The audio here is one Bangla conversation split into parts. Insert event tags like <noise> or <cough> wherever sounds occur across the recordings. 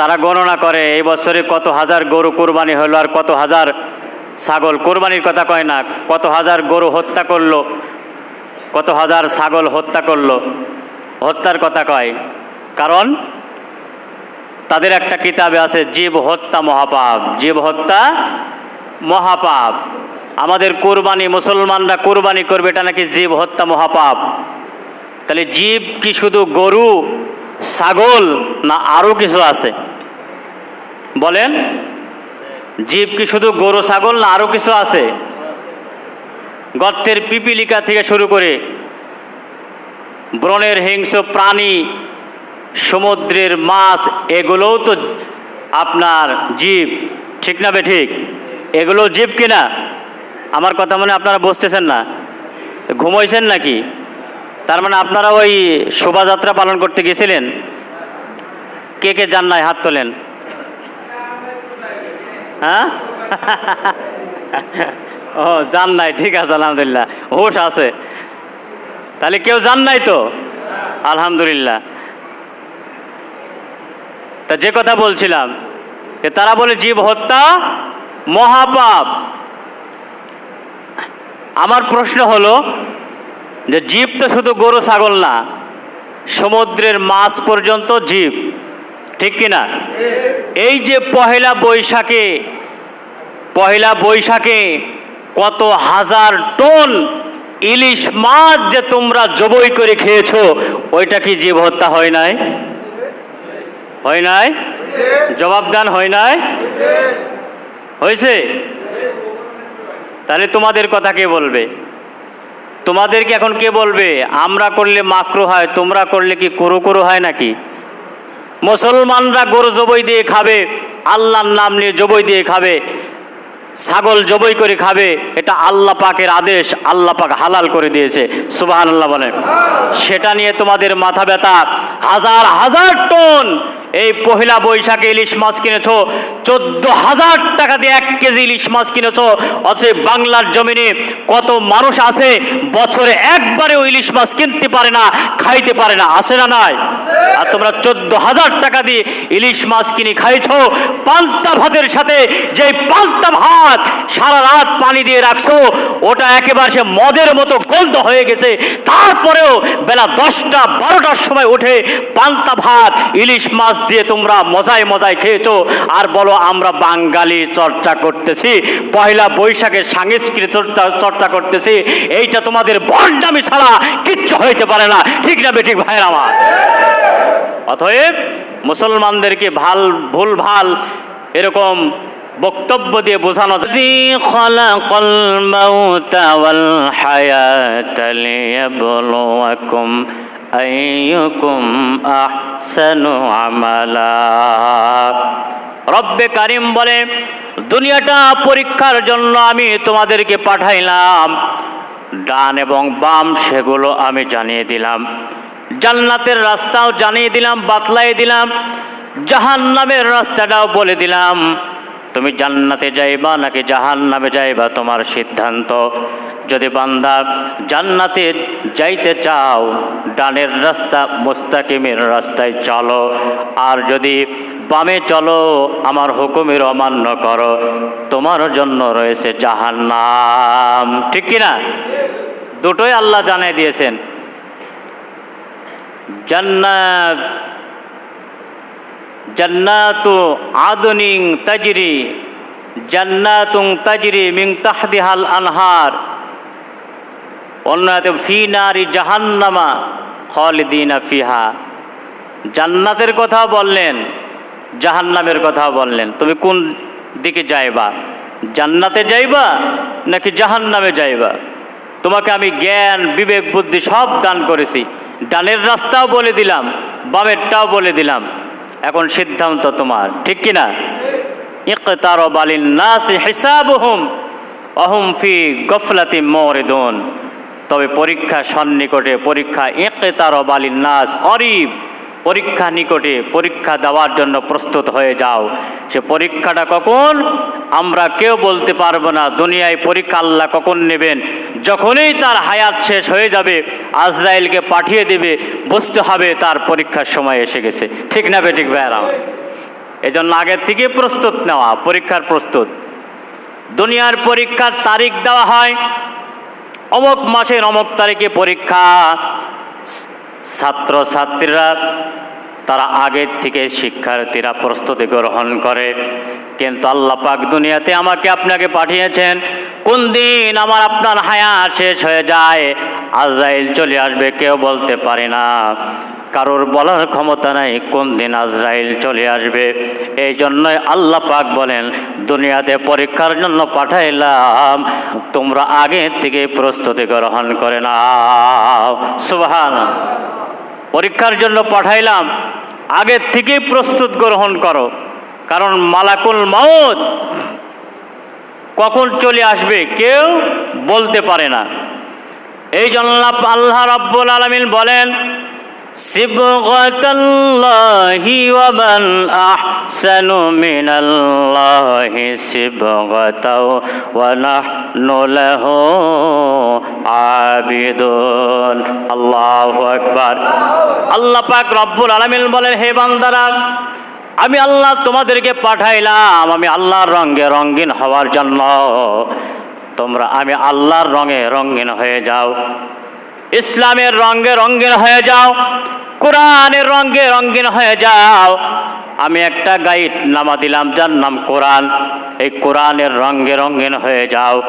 তারা গণনা করে, এই বছরে কত হাজার গরু কোরবানি হলো আর কত হাজার ছাগল? কোরবানির কথা কয় না, কত হাজার গরু হত্যা করল, কত হাজার ছাগল হত্যা করল। হত্যার কথা কয়, কারণ তাদের একটা কিতাবে আছে, জীব হত্যা মহাপাপ, জীব হত্যা মহাপাপ। আমাদের কোরবানি, মুসলমানরা কোরবানি করবে, এটা নাকি জীব হত্যা মহাপাপ? তাহলে জীব কি শুধু গরু, ছাগল, না আরও কিছু আছে? বলেন, জীব কি শুধু গরু, ছাগল না আরও কিছু আছে? গর্তের পিপিলিকা থেকে শুরু করে ব্রণের হিংস্র প্রাণী, সমুদ্রের মাছ, এগুলোও তো আপনার জীব, ঠিক না বে ঠিক? এগুলো জীব কিনা? আমার কথা মনে আপনারা বসতেছেন না। ঘুমাইছেন নাকি? তার মানে আপনারা ওই শোভাযাত্রা পালন করতে গেছিলেন? কে কে যান নাই হাত তোলেন? হ্যাঁ? ও, যান নাই, ঠিক আছে, আলহামদুলিল্লাহ। হুশ আছে। তাহলে কেউ যান নাই তো? আলহামদুলিল্লাহ। তা যে কথা বলছিলাম, যে তারা বলে জীব হত্যা মহাপাপ। আমার প্রশ্ন হলো, যে জীব তো শুধু গরু, ছাগল না, সমুদ্রের মাছ পর্যন্ত জীব। ঠিক কিনা? এই যে পহেলা বৈশাখে পহেলা বৈশাখে কত হাজার টন ইলিশ মাছ যে তোমরা জবই করে খেয়েছো, ওইটা কি জীব হত্যা হয় নাই? হয় নাই? জবাব দান হয় নাই? হয়েছে? তাহলে তোমাদের কথা কে বলবে? তোমাদেরকে এখন কে বলবে? আমরা করলে মাকরু হয়, তোমরা করলে কি কুরু কুরু হয় নাকি? মুসলমানরা গরু জবই দিয়ে খাবে, আল্লাহর নাম নিয়ে জবই দিয়ে খাবে, ছাগল জবই করে খাবে, এটা আল্লাহ পাকের আদেশ, আল্লাহ পাক হালাল করে দিয়েছে। সুবাহ আল্লাহ বলেন। সেটা নিয়ে তোমাদের মাথা ব্যথা। হাজার হাজার টন এই পহিলা বৈশাখে ইলিশ মাছ কিনেছো চোদ্দ হাজার টাকা দিয়ে এক কেজি ইলিশ মাছ কিনেছো অথচ বাংলার জমিনে কত মানুষ আছে, বছরে একবারেও ইলিশ মাছ কিনতে পারে না, খাইতে পারে না, আছে না নাই? আর তোমরা চোদ্দ হাজার টাকা দিয়ে ইলিশ মাছ কিনে খাইছো, পান্তা ভাতের সাথে যে পান্তা ভাত সারা রাত পানি দিয়ে রাখছো, ওটা একেবারে সে মদের মতো গন্ধ হয়ে গেছে, তারপরেও বেলা দশটা বারোটার সময় উঠে পান্তা ভাত, ইলিশ মাছ দিয়ে তোমরা মজায় মজায় খেয়েছো। আর বলো, আমরা বাঙালি চর্চা করতেছি, পয়লা বৈশাখের সাংস্কৃতিক চর্চা চর্চা করতেছি। এইটা তোমাদের বন্ডামি ছাড়া কিচ্ছু হইতে পারে না। ঠিক না বেঠিক ভাইয়ের আমার অতএব মুসলমানদেরকে ভালো, ভুল, ভালো এরকম বক্তব্য দিয়ে বোঝানো খলাকাল আইয়ুকুম আহসানু আমালা রব্বে কারিম বলে, দুনিয়াটা পরীক্ষার জন্য আমি তোমাদেরকে পাঠাইলাম। ডান এবং বাম সেগুলো আমি জানিয়ে দিলাম। জান্নাতের রাস্তাও জানিয়ে দিলাম বাতলাই দিলাম, জাহান্নামের রাস্তাটাও বলে দিলাম। তুমি জান্নাতে যাইবা নাকি জাহান্নামে যাইবা তোমার সিদ্ধান্ত? যদি বান্দা জান্নাতে যাইতে চাও, ডানের রাস্তা মুস্তাকিমের রাস্তায় চলো। আর যদি বামে চলো, আমার হুকুমের অমান্য করো। তোমার জন্য রয়েছে জাহান্নাম। ঠিক কিনা? দুটোই আল্লাহ জানাই দিয়েছেন। জান্নাত, জান্নাতু আদনিং তাজরি জান্নাতুং তাজরি মিং তাহদিহাল আনহার। অন্যতে ফি নারি জাহান্নামা খালিদিনা ফিহা। জান্নাতের কথা বললেন, জাহান্নামের কথা বললেন। তুমি কোন দিকে যাইবা? জান্নাতে যাইবা নাকি জাহান্নামে যাইবা? তোমাকে আমি জ্ঞান, বিবেক, বুদ্ধি সব দান করেছি। ডানের রাস্তাও বলে দিলাম, বামেরটাও বলে দিলাম। এখন সিদ্ধান্ত তোমার, ঠিক কিনা ইকতার বালিন নাস হিসাবহুম অহুম ফি গফলাতি মরিদুন তবে পরীক্ষা সন্নিকটে, পরীক্ষা ইকতার বালিন নাস, অরিব। পরীক্ষা নিকটে, পরীক্ষা দেওয়ার জন্য প্রস্তুত হয়ে যাও। সে পরীক্ষাটা কখন? আমরা কেউ বলতে পারব না। দুনিয়ায় পরীক্ষা আল্লাহ কখন নেবেন? যখনই তার হায়াত শেষ হয়ে যাবে, আজরাইলকে পাঠিয়ে দেবে, বুঝতে হবে তার পরীক্ষার সময় এসে গেছে। ঠিক না বেঠিক ভাইয়ারা? এজন্য আগের থেকে প্রস্তুত নেওয়া, পরীক্ষার প্রস্তুত। দুনিয়ার পরীক্ষার তারিখ দেওয়া হয় অমুক মাসের অমক তারিখে পরীক্ষা। ছাত্র ছাত্রীরা তারা আগের থেকে শিক্ষার্থীরা প্রস্তুতি গ্রহণ করে। কিন্তু আল্লাহ পাক দুনিয়াতে আমাকে আপনাকে পাঠিয়েছেন, কোন দিন আমার আপনার হায়া শেষ হয়ে যায়, আজরাইল চলে আসবে, কেউ বলতে পারে না। কারোর বলার ক্ষমতা নাই, কোন দিন আজরাইল চলে আসবে। এই জন্যই আল্লাহ পাক বলেন, দুনিয়াতে পরীক্ষার জন্য পাঠাইলাম, তোমরা আগে থেকে প্রস্তুতি গ্রহণ করে নাও। সুবহান পরীক্ষার জন্য পাঠাইলাম, আগে থেকে প্রস্তুত গ্রহণ করো। কারণ মালাকুল মাউত কখন চলে আসবে কেউ বলতে পারে না। এই জন্য আল্লাহ রাব্বুল আলামিন বলেন ওয়া মান আহসানু মিনাল্লাহি সিবগাতাও ওয়া নাহনু লাহু আবিদুন। আল্লাহু আকবার। আল্লাহ পাক রব্বুল আলামিন বলেন, হে বান্দারা, আমি আল্লাহ তোমাদেরকে পাঠাইলাম। আমি আল্লাহর রঙে রঙিন হওয়ার জন্য। তোমরা, আমি আল্লাহর রঙে রঙিন হয়ে যাও। ইসলামের রঙে রঙিন হয়ে যাও, কোরআনের রঙে রঙিন হয়ে যাও। আমি একটা গাইড নামা দিলাম, যার নাম কোরআন। এই কোরআনের রঙে রঙিন হয়ে যাও।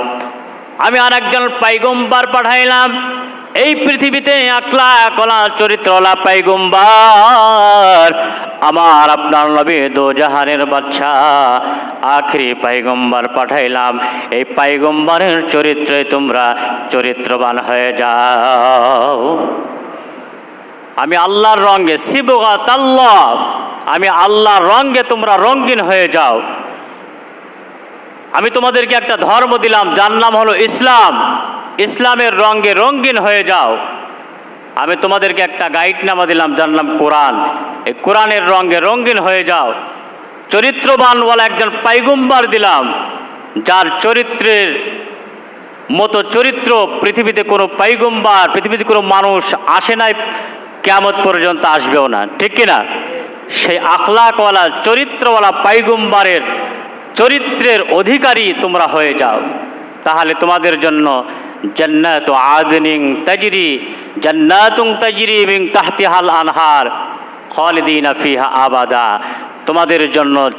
আমি আর একজন পাইগম্বার পাঠাইলাম এই পৃথিবীতে আকলা কলা চরিত্রলা পাইগম্বার আমার আপনার নবী দো জাহানের বাচ্চা, আখরি পাইগম্বার পাঠাইলাম। এই পাইগম্বারের চরিত্রে তোমরা চরিত্রবান হয়ে যাও। আমি আল্লাহর রঙে শিবগাত আল্লাহ। আমি আল্লাহর রঙে তোমরা রঙিন হয়ে যাও। আমি তোমাদেরকে একটা ধর্ম দিলাম, যার নাম হলো ইসলাম। ইসলামের রঙে রঙিন হয়ে যাও। আমি তোমাদেরকে একটা গাইড নামা দিলাম যার নাম কোরআন। এই কোরআনের রঙে রঙিন হয়ে যাও। চরিত্রবানওয়ালা একজন পাইগুম্বার দিলাম, যার চরিত্রের মতো চরিত্র পৃথিবীতে কোনো পাইগুম্বার, পৃথিবীতে কোনো মানুষ আসে নাই কেমত পর্যন্ত আসবেও না। ঠিক কিনা? সেই আখলাকওয়ালা, চরিত্রওয়ালা পাইগুম্বারের চরিত্রের অধিকারী তোমরা হয়ে যাও। তাহলে তোমাদের জন্য জান্নাত আদনিং তাজরি জান্নাতুং তাজরি মিন তাহতিহাল আনহার, খালিদিনা ফিহা আবাদা। তোমাদের জন্য,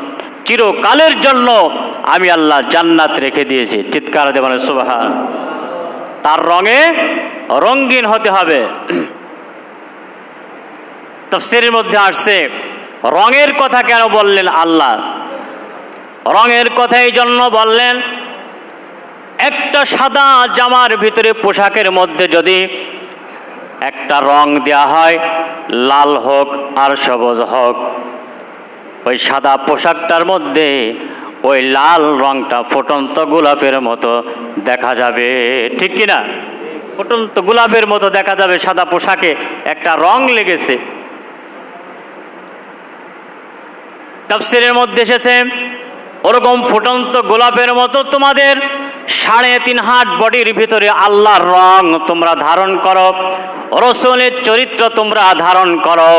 চিরকালের জন্য আমি আল্লাহ জান্নাত রেখে দিয়েছি। চিৎকার দেবেন সুবহান। তার রঙে রঙিন হতে হবে। তফসিরের মধ্যে আসছে, রঙের কথা কেন বললেন আল্লাহ? রঙের কথা এই জন্য বললেন একটা সাদা জামার ভিতরে পোশাকের মধ্যে যদি একটা রং দেওয়া হয়, লাল হোক আর সবুজ হোক, ওই সাদা পোশাকটার মধ্যে ওই লাল রংটা ফুটন্ত গোলাপের মতো দেখা যাবে। ঠিক কিনা? ফুটন্ত গোলাপের মতো দেখা যাবে সাদা পোশাকে একটা রং লেগেছে। তাফসিরের মধ্যে এসেছে, ওরকম ফুটন্ত গোলাপের মতো তোমাদের সাড়ে তিন হাত বডির ভিতরে আল্লাহর রং তোমরা ধারণ করো, রসুলের চরিত্র তোমরা ধারণ করো।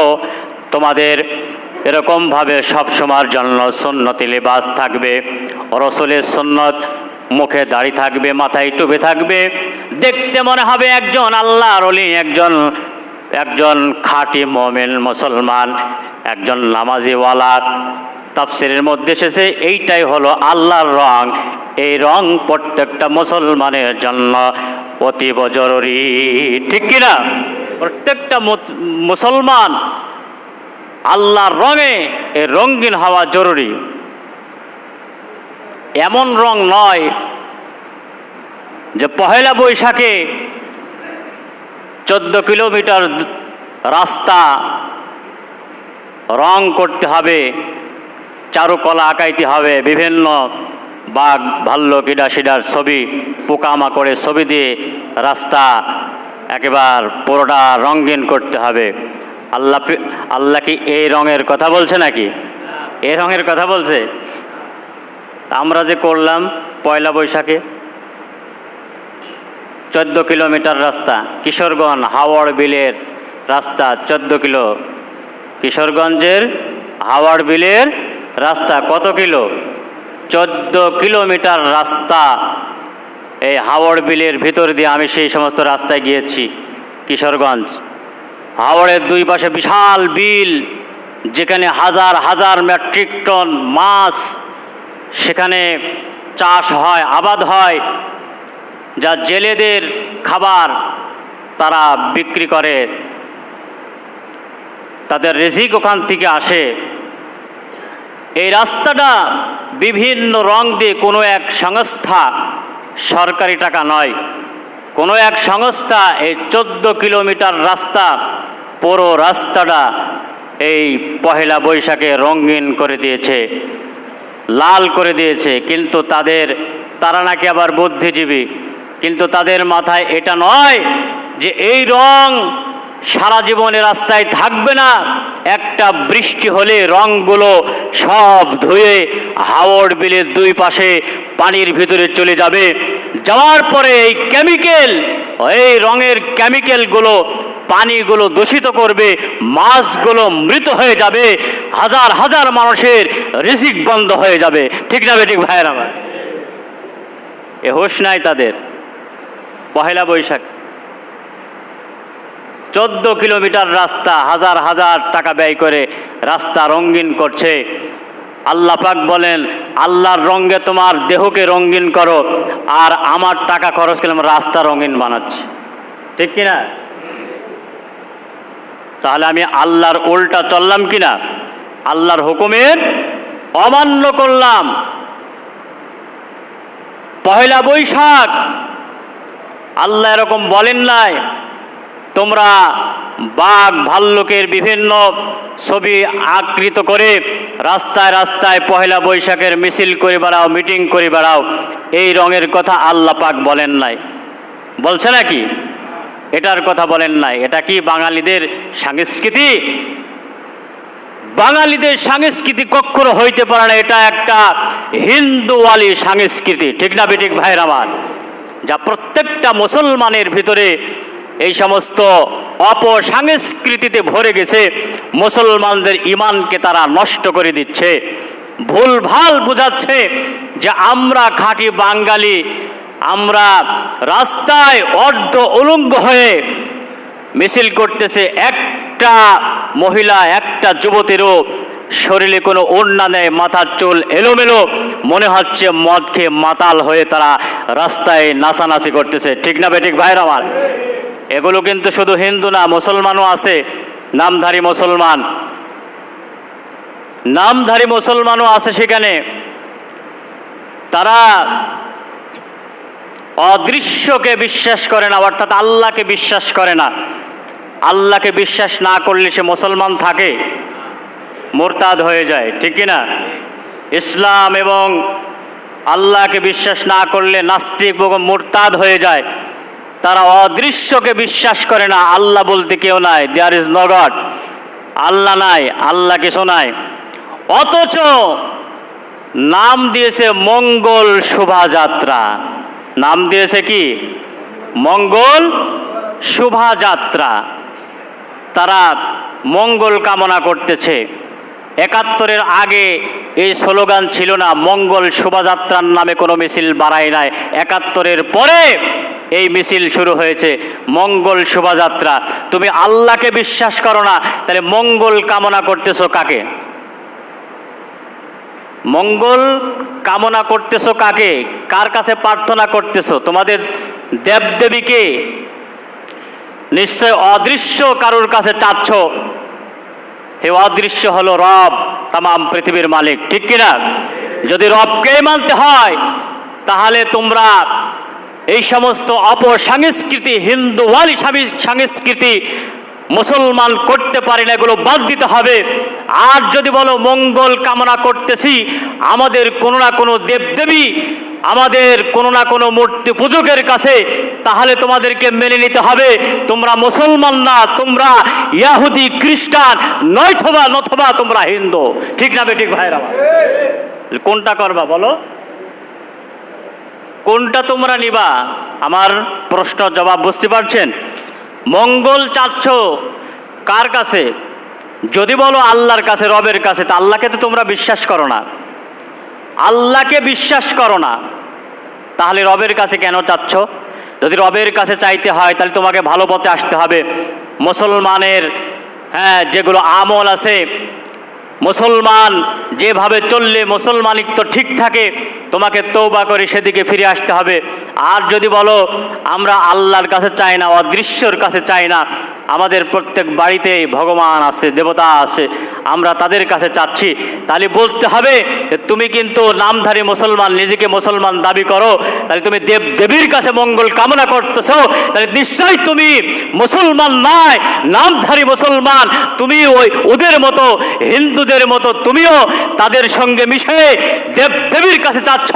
তোমাদের এরকমভাবে সব সময়ের জন্য সুন্নতি লেবাস থাকবে, রসুলের সুন্নত মুখে দাড়ি থাকবে, মাথায় টুপে থাকবে। দেখতে মনে হবে একজন আল্লাহর অলি একজন একজন খাঁটি মোমেন মুসলমান, একজন নামাজিওয়ালা। তাফসিরের মধ্যে এসেছে, এইটাই হলো আল্লাহর রং এই রং প্রত্যেকটা মুসলমানের জন্য অতীব জরুরি। ঠিক কিনা? প্রত্যেকটা মুসলমান আল্লাহর রঙে এই রঙিন হওয়া জরুরি। এমন রং নয় যে পহেলা বৈশাখে চোদ্দ কিলোমিটার রাস্তা রং করতে হবে, চারুকলা আঁকাইতে হবে, বিভিন্ন বাঘ, ভাল্লুক ইডা সিডার ছবি, পোকামাকড়ের ছবি দিয়ে রাস্তা একেবার পুরোটা রঙিন করতে হবে। আল্লাহ আল্লাহ কি এই রঙের কথা বলছে নাকি? এই রঙের কথা বলছে? আমরা যে করলাম পয়লা বৈশাখে, চোদ্দ কিলোমিটার রাস্তা, কিশোরগঞ্জ হাওড় বিলের রাস্তা, চোদ্দ কিলো। কিশোরগঞ্জের হাওড় বিলের রাস্তা কত কিলো? চোদ্দ কিলোমিটার রাস্তা এই হাওড় বিলের ভিতর দিয়ে আমি সেই সমস্ত রাস্তায় গিয়েছি, কিশোরগঞ্জ। হাওড়ের দুই পাশে বিশাল বিল, যেখানে হাজার হাজার মেট্রিক টন মাছ, সেখানে চাষ হয়, আবাদ হয়, যা জেলেদের খাবার তারা বিক্রি করে। তাদের রেজিক ওখান থেকে আসে। এই রাস্তাটা বিভিন্ন রং দিয়ে কোনো এক সংস্থা সরকারি টাকা নয়। কোনো এক সংস্থা এই চোদ্দ কিলোমিটার রাস্তা, পুরো রাস্তাটা এই পহেলা বৈশাখে রঙিন করে দিয়েছে, লাল করে দিয়েছে। কিন্তু তাদের, তারা নাকি আবার বুদ্ধিজীবী। কিন্তু তাদের মাথায় এটা নয় যে এই রং সারা জীবনে রাস্তায় থাকবে না। একটা বৃষ্টি হলে রংগুলো সব ধুয়ে হাওড় বিলের দুই পাশে পানির ভিতরে চলে যাবে। যাওয়ার পরে এই কেমিক্যাল, এই রঙের কেমিক্যালগুলো পানিগুলো দূষিত করবে, মাছগুলো মৃত হয়ে যাবে, হাজার হাজার মানুষের রিসিক বন্ধ হয়ে যাবে। ঠিক না ঠিক ভাইয়ের আমার এ হোশ নাই তাদের। পহেলা বৈশাখ। চোদ্দ কিলোমিটার রাস্তা, হাজার হাজার টাকা ব্যয় করে রাস্তা রঙিন করছে। আল্লাহ পাক বলেন, আল্লাহর রঙে তোমার দেহকে রঙিন করো, আর আমার টাকা খরচ করলাম রাস্তা রঙিন বানাচ্ছি। ঠিক কিনা তাহলে আমি আল্লাহর উল্টা চললাম কিনা আল্লাহর হুকুমের অমান্য করলাম। পহেলা বৈশাখ, আল্লাহ এরকম বলেন নাই। তোমরা বাঘ ভাল্লুকের বিভিন্ন ছবি আকৃত করে রাস্তায় রাস্তায় পহেলা বৈশাখের মিছিল করে বেড়াও, মিটিং করে বেড়াও, এই রঙের কথা আল্লাহ পাক বলেন নাই। বলছে নাকি? এটার কথা বলেন নাই। এটা কি বাঙালিদের সংস্কৃতি? বাঙালিদের সংস্কৃতি কখনো হইতে পারে না। এটা একটা হিন্দুওয়ালি সংস্কৃতি। ঠিক না বেঠিক ভাইয়ের আমার যা প্রত্যেকটা মুসলমানের ভিতরে এই সমস্ত অপসংস্কৃতিতে ভরে গেছে, মুসলমানদের ইমানকে তারা নষ্ট করে দিচ্ছে। ভুল ভালো বোঝাচ্ছে যে আমরা খাঁটি বাঙালি, আমরা রাস্তায় অর্ধ উলঙ্গ হয়ে মিছিল করতেছে একটা মহিলা, একটা যুবতীরও শরীরে কোনো ওড়না নেই মাথার চুল এলোমেলো, মনে হচ্ছে মদ খেয়ে মাতাল হয়ে তারা রাস্তায় নাচানাচি করতেছে। ঠিক না বেঠিক ভাইর আমার এগুলো কিন্তু শুধু হিন্দু না, মুসলমানও আছে, নামধারী মুসলমান। নামধারী মুসলমানও আছে সেখানে। তারা অদৃশ্যকে বিশ্বাস করে না, অর্থাৎ আল্লাহকে বিশ্বাস করে না। আল্লাহকে বিশ্বাস না করলে সে মুসলমান থাকে, মোরতাদ হয়ে যায়, ঠিক না ইসলাম এবং আল্লাহকে বিশ্বাস না করলে নাস্তিক এবং মোরতাদ হয়ে যায়। তারা অদৃশ্যকে বিশ্বাস করে না। আল্লাহ বলতে কেউ নাই দেয়ার ইজ নো গড আল্লাহ নাই, আল্লাহ কিছু নাই। অথচ নাম দিয়েছে মঙ্গল শোভাযাত্রা। নাম দিয়েছে কি? মঙ্গল শোভাযাত্রা। তারা মঙ্গল কামনা করতেছে। একাত্তরের আগে এই স্লোগান ছিল না, মঙ্গল শোভাযাত্রার নামে কোনো মিছিল বাড়ায় নাই। একাত্তরের পরে এই মিছিল শুরু হয়েছে। মঙ্গল শোভাযাত্রা। তুমি আল্লাহকে বিশ্বাস করো না, তাহলে মঙ্গল কামনা করতেছো কাকে? মঙ্গল কামনা করতেছো কাকে? কার কাছে প্রার্থনা করতেছো? তোমাদের দেবদেবীকে নিশ্চয় অদৃশ্য কারোর কাছে চাচ্ছ? হে অদৃশ্য হলো রব তাম পৃথিবীর মালিক। ঠিক কিনা? যদি রবকেই মানতে হয়, তাহলে তোমরা এই সমস্ত অপসংস্কৃতি হিন্দুওয়ালি সংস্কৃতি মুসলমান করতে পারে না, এগুলো বাদ দিতে হবে। আর যদি বলো মঙ্গল কামনা করতেছি, আমাদের কোনো না কোনো দেবদেবী, আমাদের কোনো না কোনো মূর্তি পূজকের কাছে, তাহলে তোমাদেরকে মেনে নিতে হবে। তোমরা মুসলমান না, তোমরা ইয়াহুদি, খ্রিস্টান, নয়থবা, নথবা তোমরা হিন্দু। ঠিক না বেঠিক ভাইরা কোনটা করবা বলো? কোনটা তোমরা নিবা? আমার প্রশ্ন জবাব বুঝতে পারছেন? মঙ্গল চাচ্ছ কার কাছে? যদি বলো আল্লাহর কাছে, রবের কাছে, তা আল্লাহকে তো তোমরা বিশ্বাস করো না। আল্লাহকে বিশ্বাস করো না। তাহলে রবের কাছে কেন চাচ্ছ? যদি রবের কাছে চাইতে হয়, তাহলে তোমাকে ভালো পথে আসতে হবে। মুসলমানের হ্যাঁ যেগুলো আমল আছে মুসলমান, যেভাবে চললে মুসলমানিত্ব ঠিক থাকে, তোমাকে তৌবা করে সেদিকে ফিরে আসতে হবে। আর যদি বলো, আমরা আল্লাহর কাছে চাই না, অদৃশ্যর কাছে চাই না আমাদের প্রত্যেক বাড়িতে ভগবান আছে, দেবতা আছে, আমরা তাদের কাছে চাচ্ছি। তাহলে বলতে হবে তুমি কিন্তু নামধারী মুসলমান, নিজেকে মুসলমান দাবি করো, তাহলে তুমি দেব, দেবীর কাছে মঙ্গল কামনা করতেছ, তাহলে নিশ্চয়ই তুমি মুসলমান নয়, নামধারী মুসলমান, তুমি ওই ওদের মতো, হিন্দুদের মতো, তুমিও তাদের সঙ্গে মিশে দেব, দেবীর কাছে চাচ্ছ,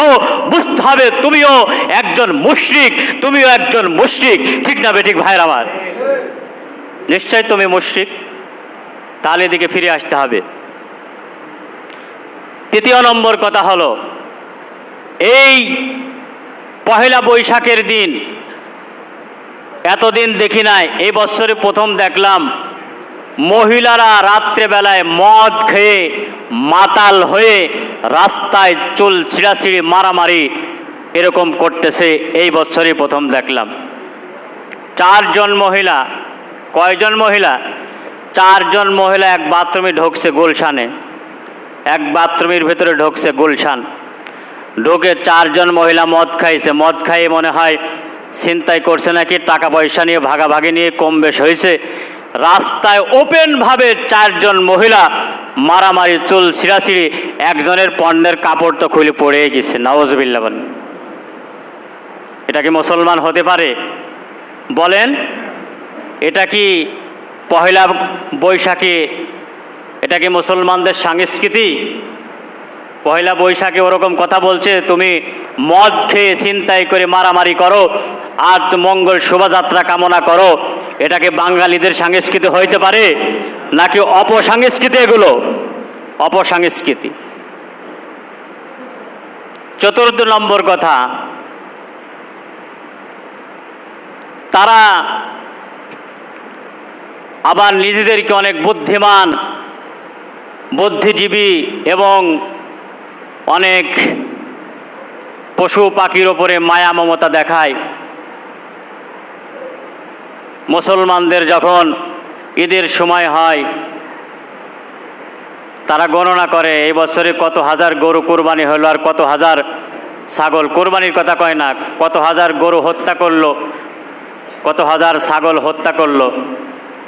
বুঝতে হবে তুমিও একজন মুশ্রিক, তুমিও একজন মুশ্রিক। ঠিক না বেঠিক ভাইয়ের আমার নিশ্চয় তুমি মুশরিক। তাহলে এদিকে ফিরে আসতে হবে। তৃতীয় নম্বর কথা হলো, এই পহেলা বৈশাখের দিন, এতদিন দেখি নাই, এই বছরে প্রথম দেখলাম মহিলারা রাত্রেবেলায় মদ খেয়ে মাতাল হয়ে রাস্তায় চুল ছিঁড়াছিঁড়ি মারামারি এরকম করতেছে, এই বছরই প্রথম দেখলাম। চারজন মহিলা কয়জন মহিলা? চারজন মহিলা এক বাথরুমে ঢুকছে গুলশানে। এক বাথরুমের ভেতরে ঢুকছে গুলশান। ঢুকে চারজন মহিলা মদ খাইছে। মদ খাইয়ে মনে হয় ছিনতাই করছে নাকি টাকা পয়সা নিয়ে ভাগাভাগি নিয়ে কম বেশ হয়েছে। রাস্তায় ওপেনভাবে চারজন মহিলা মারামারি, চুল ছিঁড়াছিঁড়ি, একজনের পণ্যের কাপড় তো খুলে পড়ে গেছে। বলেন। এটা কি মুসলমান হতে পারে? বলেন এটা কি পহেলা বৈশাখে? এটা কি মুসলমানদের সংস্কৃতি? পয়লা বৈশাখে ওরকম কথা বলছে, তুমি মদ খেয়ে চিন্তাই করে মারামারি করো আর মঙ্গল শোভাযাত্রা কামনা করো। এটাকে বাঙালিদের সংস্কৃতি হইতে পারে, নাকি অপসংস্কৃতি এগুলো? অপসংস্কৃতি। চতুর্থ নম্বর কথা, তারা আবার নিজেদেরকে অনেক বুদ্ধিমান, বুদ্ধিজীবী এবং অনেক পশু পাখির ওপরে মায়া মমতা দেখায়। মুসলমানদের যখন ঈদের সময় হয়, তারা গণনা করে, এই বছরে কত হাজার গরু কোরবানি হলো আর কত হাজার ছাগল। কোরবানির কথা কয় না, কত হাজার গরু হত্যা করল, কত হাজার ছাগল হত্যা করল।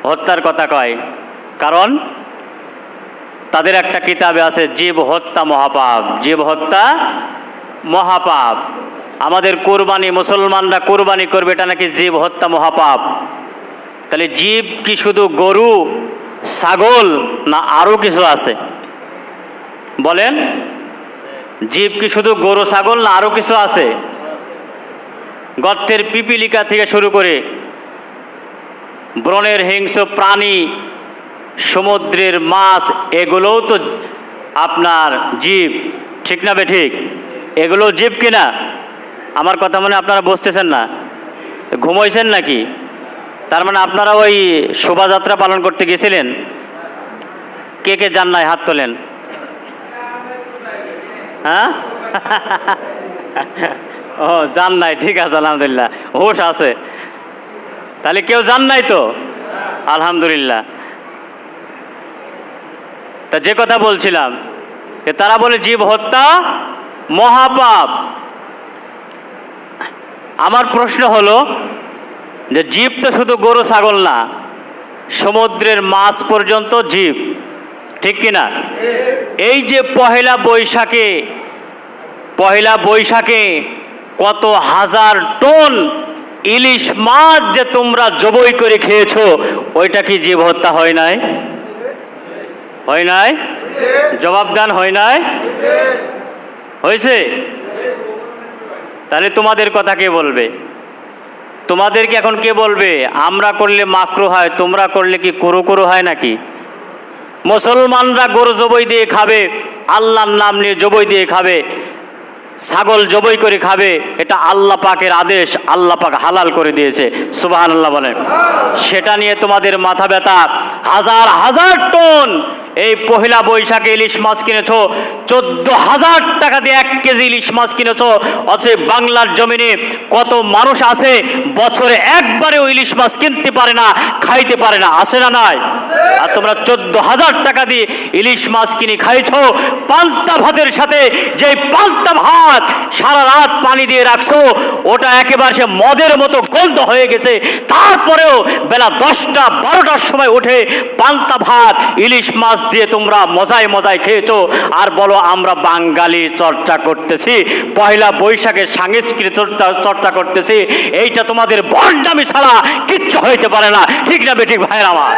হত্যার কথা কয়। কারণ তাদের একটা কিতাবে আছে, জীব হত্যা মহাপাপ। জীব হত্যা মহাপাপ। আমাদের কোরবানি, মুসলমানরা কোরবানি করবে, এটা নাকি জীব হত্যা মহাপাপ? তাহলে জীব কি শুধু গরু, ছাগল না আরও কিছু আছে? বলেন, জীব কি শুধু গরু, ছাগল না আরও কিছু আছে? গর্তের পিপিলিকা থেকে শুরু করে ব্রণের হিংস্র প্রাণী, সমুদ্রের মাছ, এগুলোও তো আপনার জীব, ঠিক না বে ঠিক? এগুলো জীব কিনা? আমার কথা মানে আপনারা বসতেছেন না। ঘুমাইছেন নাকি? তার মানে আপনারা ওই শোভাযাত্রা পালন করতে গেছিলেন? কে কে যান নাই হাত তোলেন? হ্যাঁ? <laughs> ও, যান নাই, ঠিক আছে, আলহামদুলিল্লাহ। হুশ আছে। তাহলে কেউ যান নাই তো? আলহামদুলিল্লাহ। তা যে কথা বলছিলাম তারা বলে জীব হত্যা মহাপাপ। আমার প্রশ্ন হলো, যে জীব তো শুধু গরু, ছাগল না, সমুদ্রের মাছ পর্যন্ত জীব, ঠিক কিনা এই যে পহেলা বৈশাখে পহেলা বৈশাখে কত হাজার টন ইলিশ মাছ যে তোমরা জবই করে খেয়েছো, ওইটা কি জীব হত্যা হয় নাই? হয় নাই? জবাবদান হয় নাই? হয়েছে? তাহলে তোমাদের কথা কে বলবে? তোমাদেরকে এখন কে বলবে? আমরা করলে মাকরু হয়, তোমরা করলে কি কুরু কুরু হয় নাকি? মুসলমানরা গরু জবই দিয়ে খাবে, আল্লাহর নাম নিয়ে জবই দিয়ে খাবে। ছাগল জবই করে খাবে, এটা আল্লাহ পাকের আদেশ, আল্লাহ পাক হালাল করে দিয়েছে। সুবাহ আল্লাহ বলেন। সেটা নিয়ে তোমাদের মাথা ব্যথা, হাজার হাজার টন এই পহেলা বৈশাখে ইলিশ মাছ কিনেছো চোদ্দ হাজার টাকা দিয়ে এক কেজি ইলিশ মাছ কিনেছো, অথচ বাংলার জমিনে কত মানুষ আছে, বছরে একবারেও ইলিশ মাছ কিনতে পারে না, খাইতে পারে না আসে না নাই? আর তোমরা চোদ্দ হাজার টাকা দিয়ে ইলিশ মাছ কিনে খাইছ, পান্তা ভাতের সাথে যে পান্তা ভাত সারা রাত পানি দিয়ে রাখছো, ওটা একেবারে সে মদের মতো গন্ধ হয়ে গেছে। তারপরেও বেলা দশটা বারোটার সময় উঠে পান্তা ভাত, ইলিশ মাছ দিয়ে তোমরা মজায় মজায় খেয়েছো, আর বলো আমরা বাঙালি চর্চা করতেছি, পয়লা বৈশাখের সাংস্কৃতিক চর্চা চর্চা করতেছি, এইটা তোমাদের বন্ডামি ছাড়া কিচ্ছু হইতে পারে না। ঠিক না বেঠিক ভাইয়ের আমার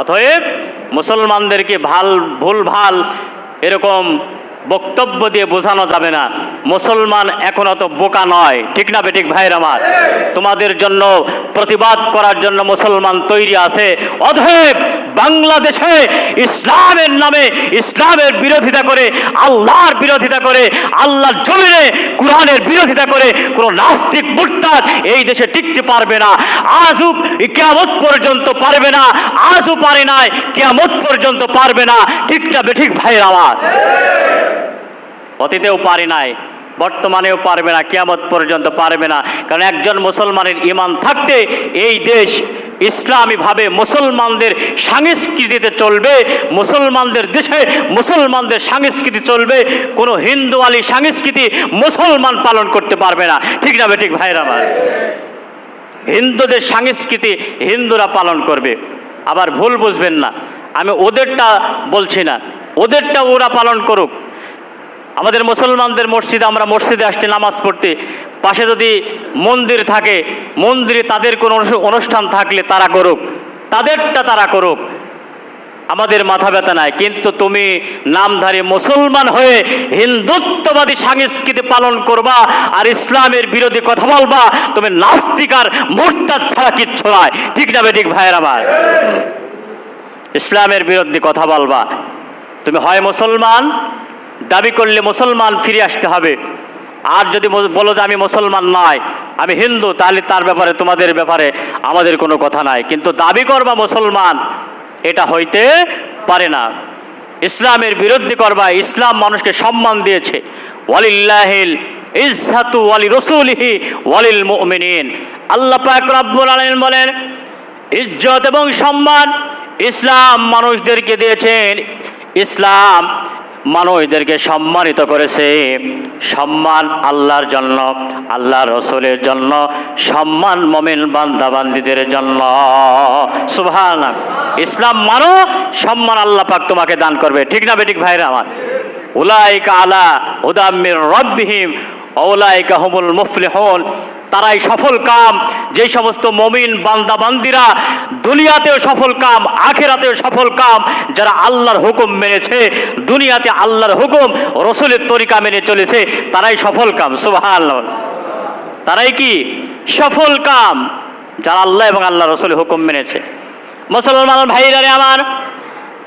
অতএব মুসলমানদেরকে ভালো, ভুল, ভালো এরকম বক্তব্য দিয়ে বোঝানো যাবে না। মুসলমান এখন অত বোকা নয়। ঠিক না বেঠিক ভাইয়ের আমার তোমাদের জন্য প্রতিবাদ করার জন্য মুসলমান তৈরি আছে। অতএব বাংলাদেশে ইসলামের নামে ইসলামের বিরোধিতা করে, আল্লাহর বিরোধিতা করে, আল্লাহর জমিনে কোরআনের বিরোধিতা করে, কোনো নাস্তিক মুরতাদ এই দেশে টিকতে পারবে না। আজও কেয়ামত পর্যন্ত পারবে না, আজও পারে নাই, কেয়ামত পর্যন্ত পারবে না। ঠিক না বেঠিক ভাইয়ের আমার অতীতেও পারে নাই, বর্তমানেও পারবে না, কিয়ামত পর্যন্ত পারবে না। কারণ একজন মুসলমানের ইমান থাকতে এই দেশ ইসলামীভাবে মুসলমানদের সংস্কৃতিতে চলবে, মুসলমানদের দেশে মুসলমানদের সংস্কৃতি চলবে, কোনো হিন্দু আলী সংস্কৃতি মুসলমান পালন করতে পারবে না। ঠিক না ঠিক ভাইরা আমার? হিন্দুদের সংস্কৃতি হিন্দুরা পালন করবে। আবার ভুল বুঝবেন না। আমি ওদেরটা বলছি না। ওদেরটা ওরা পালন করুক। আমাদের মুসলমানদের মসজিদে আমরা মসজিদে আসছি, নামাজ পড়তে। পাশে যদি মন্দির থাকে, মন্দিরে তাদের কোনো অনুষ্ঠান থাকলে তারা করুক। তাদেরটা তারা করুক। আমাদের মাথা ব্যথা নাই। কিন্তু তুমি নামধারী মুসলমান হয়ে হিন্দুত্ববাদী সংস্কৃতি পালন করবা আর ইসলামের বিরোধী কথা বলবা, তুমি নাস্তিক আর মোরতাদ ছাড়া কিচ্ছু নয়। ঠিক না বেঠিক ভাইয়ের আমার ইসলামের বিরুদ্ধে কথা বলবা। তুমি হয় মুসলমান দাবি করলে মুসলমান ফিরে আসতে হবে। আর যদি বলো যে আমি মুসলমান নয়, আমি হিন্দু, তাহলে তার ব্যাপারে তোমাদের ব্যাপারে আমাদের কোনো কথা নাই। কিন্তু দাবি করবা মুসলমান, এটা হইতে পারে না। ইসলামের বিরুদ্ধে করবা, ইসলাম মানুষকে সম্মান দিয়েছে। ওয়ালিল্লাহিল ইজ্জাতু ওয়ালি রসুলিহি ওয়ালিল মুমিনিন। আল্লাহ পাক রব্বুল আলামিন বলেন, ইজ্জত এবং সম্মান ইসলাম মানুষদেরকে দিয়েছেন। ইসলাম মানুষদেরকে সম্মানিত করেছে। সম্মান আল্লাহর জন্য আল্লাহ রসুলের জন্য, সম্মান মমিন বান্দাবান্দিদের জন্য। সুভান ইসলাম মানো, সম্মান আল্লাহ পাক তোমাকে দান করবে। ঠিক না বেঠিক ভাইরা আমার? উলাইকা আলা হুদাম্মির রব্বিহিম ওলাইকা হুমুল মুফলিহুন। তারাই সফল কাম। যে সমস্ত মমিন বান্দা বান্দিরা দুনিয়াতেও সফল কাম, আখেরাতেও সফল কাম, যারা আল্লাহর হুকুম মেনেছে, দুনিয়াতে আল্লাহর হুকুম, রসুলের তরিকা মেনে চলেছে, তারাই সফল কাম। সুবহানাল্লাহ। তারাই কি? সফল কাম, যারা আল্লাহ এবং আল্লাহ রসুল হুকুম মেনেছে। মুসলমান ভাইরারে আমার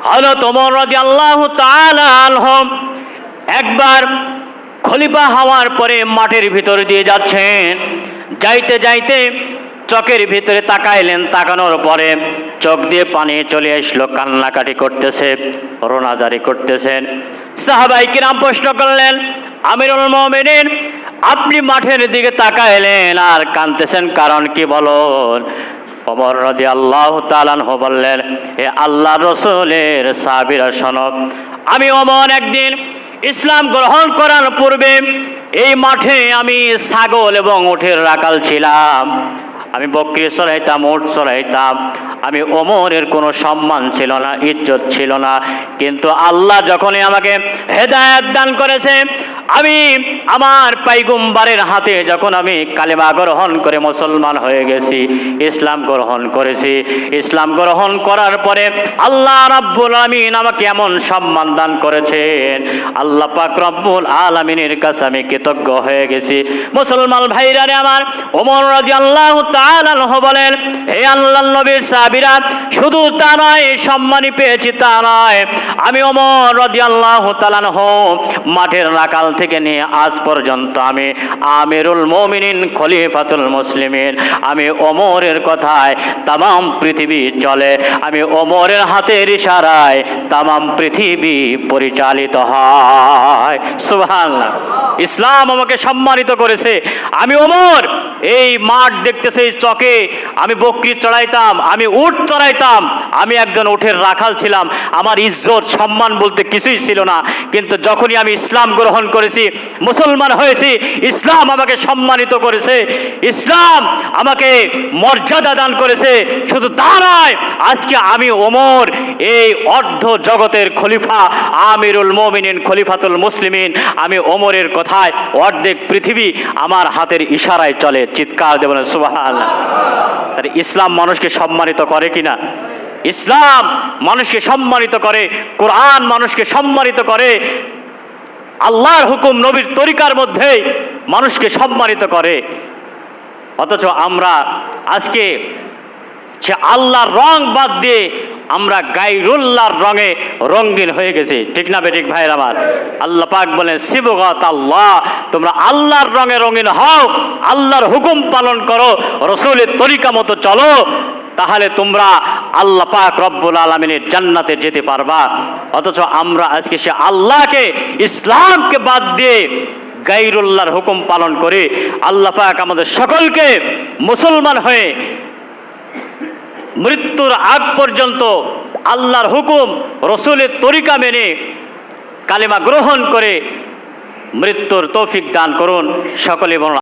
হলো তোমার রাজি আল্লাহ একবার খলিফা হওয়ার পরে মাঠের ভিতর দিয়ে যাচ্ছেন। যাইতে যাইতে চকের ভিতরে তাকাইলেন, তাকানোর পরে চোখ দিয়ে পানি চলে আসলো, কান্নাকাটি করতেছে, রোনাজারি করতেছেন। সাহাবাই কিরাম প্রশ্ন করলেন, আমিরুল মোমিনিন, আপনি মাঠের দিকে তাকাইলেন আর কানতেছেন কারণ কি বলুন? ওমর রাজি আল্লাহ তালানহ বললেন হে আল্লাহ রসুলের সাবিরা সনব আমি অমর একদিন ইসলাম গ্রহণ করার পূর্বে এই মাঠে আমি ছাগল এবং ওঠের রাকাল ছিলাম। আমি বকরি চড়াইতাম ওট চড়াইতাম আমি ওমরের কোনো সম্মান ছিল না, ইজ্জত ছিল না। কিন্তু আল্লাহ যখনই আমাকে হেদায়েত দান করেছে, আমি আমার পাইগুম্বারের হাতে যখন আমি কালেমা গ্রহণ করে মুসলমান হয়ে গেছি, ইসলাম গ্রহণ করেছি। ইসলাম গ্রহণ করার পরে আল্লাহ রাব্বুল আমিন আমাকে এমন সম্মান দান করেছেন। আল্লাহ পাক রব্বুল আলমিনের কাছে আমি কৃতজ্ঞ হয়ে গেছি। মুসলমান ভাইরারে আমার, ওমর রাজি আল্লাহ বলেন, হে আল্লাহ নবীর সাহাবী সাহাবিরা শুধু তা নয় সম্মানী পেয়েছি তা নয়। আমি অমর ওমর আল্লাহ তালানহ মাঠের রাকাল থেকে নিয়ে আজ পর্যন্ত আমি আমিরুল মমিনিন, খলিফাতুল মুসলিমের আমি অমরের কথায় তাম পৃথিবী চলে। আমি অমরের হাতের ইশারায় তাম পৃথিবী পরিচালিত হয়। সুবহানাল্লাহ। ইসলাম আমাকে সম্মানিত করেছে। আমি ওমর, এই মাঠ দেখতেছে এই চকে। আমি বকরি চড়াইতাম, আমি উট চড়াইতাম, আমি একজন উঠের রাখাল ছিলাম। আমার ইজ্জত, সম্মান বলতে কিছুই ছিল না। কিন্তু যখনই আমি ইসলাম গ্রহণ করেছি, মুসলমান হয়েছি, ইসলাম আমাকে সম্মানিত করেছে। ইসলাম আমাকে মর্যাদা দান করেছে। শুধু তা নয়, আজকে আমি ওমর, এই অর্ধ জগতের খলিফা, আমিরুল মোমিনিন, খলিফাতুল মুসলিমিন। আমি ওমরের কথায় অর্ধেক পৃথিবী আমার হাতের ইশারায় চলে। চিৎকার দেবেন সুবাহান তাহলে ইসলাম মানুষকে সম্মানিত করে কিনা? ইসলাম মানুষকে সম্মানিত করে, কোরআন মানুষকে সম্মানিত করে, আল্লাহর হুকুম নবীর তরিকার মধ্যে মানুষকে সম্মানিত করে। অথচ আমরা আজকে সে আল্লাহর রং বাদ দিয়ে আমরা গাইরুল্লাহর রঙে রঙিন হয়ে গেছি। ঠিক না বেঠিক ভাইয়ের আমার আল্লাহ পাক বলেন শিবগত আল্লাহ, তোমরা আল্লাহর রঙে রঙিন হও, আল্লাহর হুকুম পালন করো, রসুলের তরিকা মতো চলো, তাহলে তোমরা আল্লাহ পাক রব্বুল আলমিনের জান্নাতে যেতে পারবা। অথচ আমরা আজকে সে আল্লাহকে, ইসলামকে বাদ দিয়ে গাইরুল্লাহর হুকুম পালন করে। আল্লাহ পাক আমাদের সকলকে মুসলমান হয়ে মৃত্যুর আগ পর্যন্ত আল্লাহর হুকুম, রসুলের তরিকা মেনে কালিমা গ্রহণ করে মৃত্যুর তৌফিক দান করুন। সকলে বলুন